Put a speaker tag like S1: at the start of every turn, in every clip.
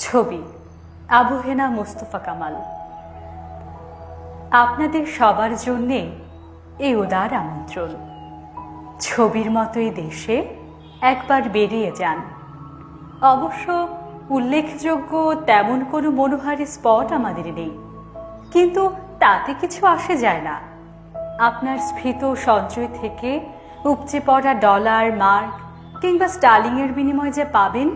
S1: ছবি, আবু হেনা মোস্তফা কামাল। আপনাদের সবার জন্যে এই উদার আমন্ত্রণ। ছবির মতোই দেশে একবার বেরিয়ে যান। অবশ্য উল্লেখযোগ্য তেমন কোনো মনোহারী স্পট আমাদের নেই। কিন্তু তাতে কিছু আসে যায় না। আপনার স্ফীত সঞ্চয় থেকে উপচে পড়া ডলার, মার্ক কিংবা স্টার্লিংয়ের বিনিময়ে যে পাবেন,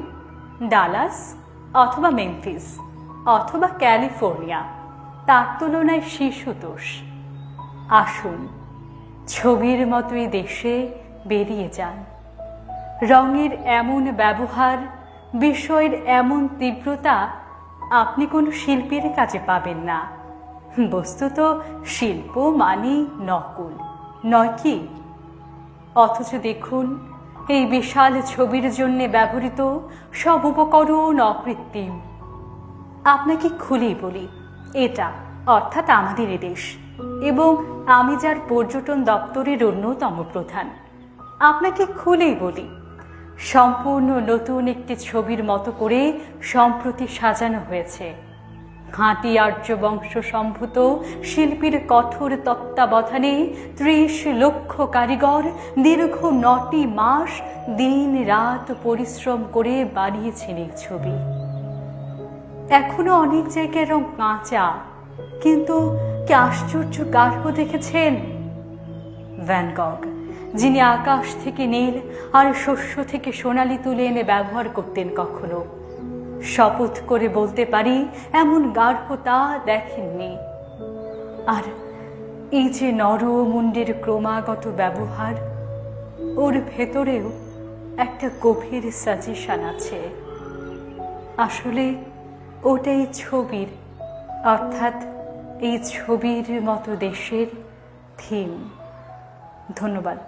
S1: ডালাস অথবা মেমফিস, অথবা ক্যালিফোর্নিয়া, তার তুলনায় শিশুতোষ আসুন, ছবির মতোই দেশে বেরিয়ে যান। রঙের এমন ব্যবহার, বিষয়ের এমন তীব্রতা আপনি কোনো শিল্পীর কাছে পাবেন না। বস্তুত শিল্প মানেই নকল, নয় কি? অথচ দেখুন এই বিশাল ছবির জন্য ব্যবহৃত সব উপকরণ অকৃত্রিম। আপনাকে খুলেই বলি, এটা অর্থাৎ আমাদের দেশ এবং আমি যার পর্যটন দপ্তরের অন্যতম প্রধান। আপনাকে খুলেই বলি, সম্পূর্ণ নতুন একটি ছবির মতো করে সম্প্রতি সাজানো হয়েছে। খাঁটি আর্য বংশ সম্ভূত শিল্পীর কঠোর তত্ত্বাবধানে ত্রিশ লক্ষ কারিগর দীর্ঘ নটি মাস দিন রাত পরিশ্রম করে বানিয়েছেন এই ছবি। এখনও অনেক জায়গায় রং কাঁচা, কিন্তু কি আশ্চর্য গাঢ় দেখেছেন? ভ্যানগগ যিনি আকাশ থেকে নীল আর শস্য থেকে সোনালি তুলে এনে ব্যবহার করতেন কখনো। শপথ করে বলতে পারি, এমন গাঢ়তা দেখেননি। আর এই যে নরমুণ্ডের ক্রমাগত ব্যবহার, ওর ভেতরেও একটা গভীর সাজেশন আছে। আসলে ওটাই ছবির, অর্থাৎ এই ছবির মতো দেশের থিম ধন্যবাদ।